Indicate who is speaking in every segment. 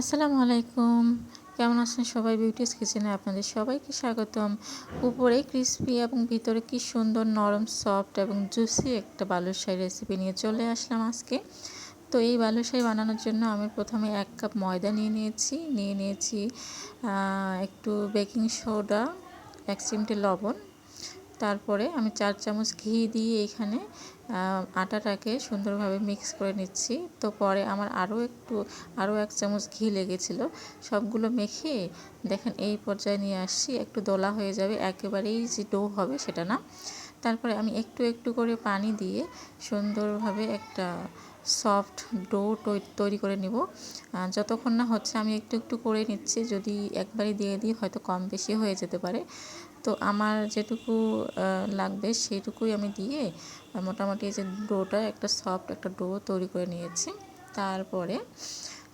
Speaker 1: আসসালামু আলাইকুম। কেমন আছেন সবাই? বিউটিস কিচেনে আপনাদের সবাইকে স্বাগতম। উপরে ক্রিসপি এবং ভিতরে কি সুন্দর নরম সফট এবং জুসি একটা বালুশাহী রেসিপি নিয়ে চলে আসলাম আজকে। তো এই বালুশাহী বানানোর জন্য আমি প্রথমে এক কাপ ময়দা নিয়ে নিয়েছি। নিয়ে নিয়েছি একটু বেকিং সোডা এক চিমটে লবণ তারপরে আমি চার চামচ ঘি দিয়ে এখানে আটাটাকে সুন্দরভাবে মিক্স করে নিচ্ছি। তো পরে আমার আরও একটু, আরও এক চামচ ঘি লেগেছিল। সবগুলো মেখে দেখেন এই পর্যায়ে নিয়ে আসছি, একটু দোলা হয়ে যাবে, একেবারেই যে ডো হবে সেটা না। তারপরে আমি একটু একটু করে পানি দিয়ে সুন্দরভাবে একটা সফট ডো তৈরি করে নিব। যতক্ষণ না হচ্ছে আমি একটু একটু করে নিচ্ছি, যদি একবারই দিয়ে দিই হয়তো কম বেশি হয়ে যেতে পারে। তো আমার যেটুকু লাগবে সেটুকুই আমি দিয়ে মোটামুটি যে ডোটা একটা সফট একটা ডো তৈরি করে নিয়েছি। তারপরে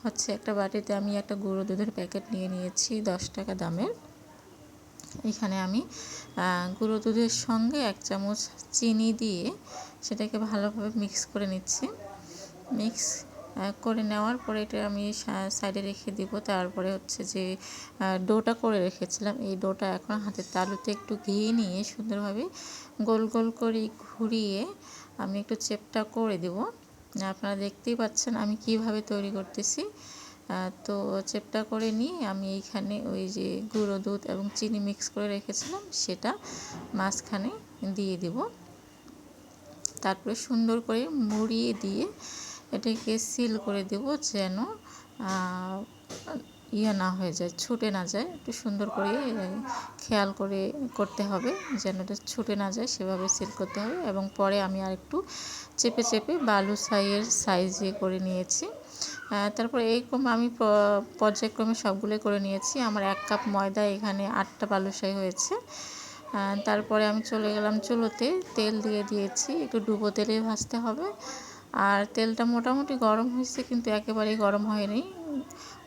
Speaker 1: হচ্ছে একটা বাটিতে আমি একটা গুঁড়ো দুধের প্যাকেট নিয়ে নিয়েছি দশ টাকা দামের। এখানে আমি গুঁড়ো দুধের সঙ্গে এক চামচ চিনি দিয়ে সেটাকে ভালোভাবে মিক্স করে নিচ্ছি। মিক্স করে নেওয়ার পরে এটা আমি সাইডে রেখে দিব। তারপরে হচ্ছে যে ডোটা করে রেখেছিলাম। এই ডোটা এখন হাতের তালুতে একটু ঘি নিয়ে সুন্দরভাবে গোল গোল করে ঘুরিয়ে আমি একটু চেপটা করে দেব। আপনারা দেখতেই পাচ্ছেন আমি কীভাবে তৈরি করতেছি। তো চেপটা করে নিয়ে আমি এইখানে ওই যে গুঁড়ো দুধ এবং চিনি মিক্স করে রেখেছিলাম, সেটা মাঝখানে দিয়ে দিব। তারপরে সুন্দর করে মুড়িয়ে দিয়ে এটাকে সিল করে দেব যেন ইয়ে না হয়ে যায়, ছুটে না যায়। একটু সুন্দর করে, খেয়াল করে করতে হবে যেন এটা ছুটে না যায়, সেভাবে সিল করতে হবে। এবং পরে আমি আর একটু চেপে চেপে বালু সাইয়ের সাইজে করে নিয়েছি। তারপরে এইরকম আমি পর্যায়ক্রমে সবগুলো করে নিয়েছি। আমার এক কাপ ময়দা, এখানে আটটা বালুশাই হয়েছে। তারপরে আমি চলে গেলাম চুলোতে। তেল দিয়ে দিয়েছি। একটু ডুবো তেলে ভাজতে হবে। আর তেলটা মোটামুটি গরম হয়েছে, কিন্তু একেবারেই গরম হয়নি।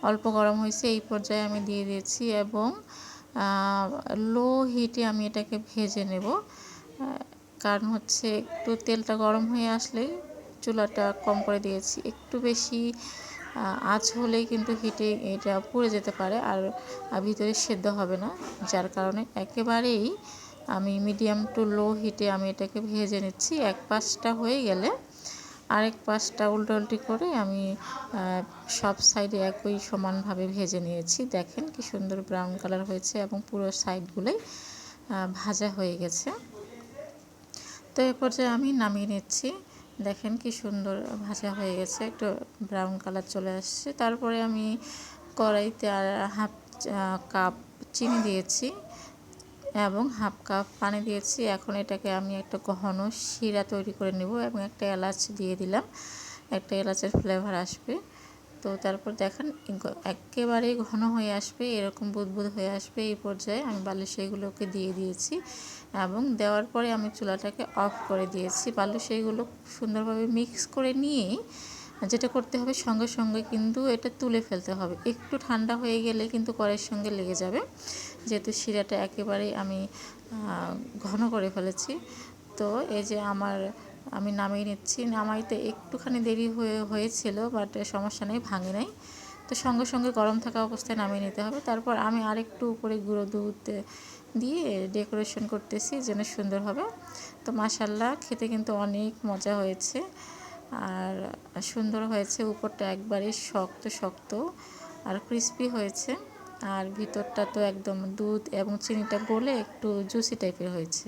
Speaker 1: অল্প গরম হয়েছে, এই পর্যায়ে আমি দিয়ে দিয়েছি এবং লো হিটে আমি এটাকে ভেজে নেব। কারণ হচ্ছে একটু তেলটা গরম হয়ে আসলেই চুলাটা কম করে দিয়েছি। একটু বেশি আঁচ হলেই কিন্তু হিটে এটা পুড়ে যেতে পারে আর ভিতরে সেদ্ধ হবে না। যার কারণে একেবারেই আমি মিডিয়াম টু লো হিটে আমি এটাকে ভেজে নিচ্ছি। এক পাশটা হয়ে গেলে আরেক পাশটা উল্টোল্টি করে আমি সব সাইডে একই সমানভাবে ভেজে নিয়েছি। দেখেন কি সুন্দর ব্রাউন কালার হয়েছে এবং পুরো সাইডগুলোই ভাজা হয়ে গেছে। তো এ পর্যায়ে আমি নামিয়ে নিচ্ছি। দেখেন কি সুন্দর ভাজা হয়ে গেছে, একটু ব্রাউন কালার চলে আসছে। তারপরে আমি কড়াইতে আর হাফ কাপ চিনি দিয়েছি এবং হাফ কাপ পানি দিয়েছি। এখন এটাকে আমি একটা ঘন শিরা তৈরি করে নেব এবং একটা এলাচ দিয়ে দিলাম। একটা এলাচের ফ্লেভার আসবে। তো তারপর দেখেন একেবারেই ঘন হয়ে আসবে, এরকম বুদবুদ হয়ে আসবে এই পর্যায়ে। আমি বালুশাইগুলোকে দিয়ে দিয়েছি এবং দেওয়ার পরে আমি চুলাটাকে অফ করে দিয়েছি। বালুশাইগুলো সুন্দরভাবে মিক্স করে নিয়েই যেটা করতে হবে সঙ্গে সঙ্গে কিন্তু এটা তুলে ফেলতে হবে। একটু ঠান্ডা হয়ে গেলে কিন্তু কড়াইয়ের সঙ্গে লেগে যাবে। যেহেতু শিরাটা একেবারেই আমি ঘন করে ফেলেছি। তো এই যে আমার আমি নামিয়ে নিচ্ছি। নামাইতে একটুখানি দেরি হয়ে, হয়েছিল বাট সমস্যা নেই, ভাঙে নাই। তো সঙ্গে সঙ্গে গরম থাকা অবস্থায় নামিয়ে নিতে হবে। তারপর আমি আরেকটু উপরে গুঁড়ো দুধ দিয়ে ডেকোরেশন করতেছি যেন সুন্দর হবে। তো মাসাল্লাহ খেতে কিন্তু অনেক মজা হয়েছে। আর সুন্দর হয়েছে, উপরটা একবারে শক্ত শক্ত আর ক্রিস্পি হয়েছে। আর ভিতরটা তো একদম দুধ এবং চিনিটা গলে একটু জুসি টাইপের হয়েছে।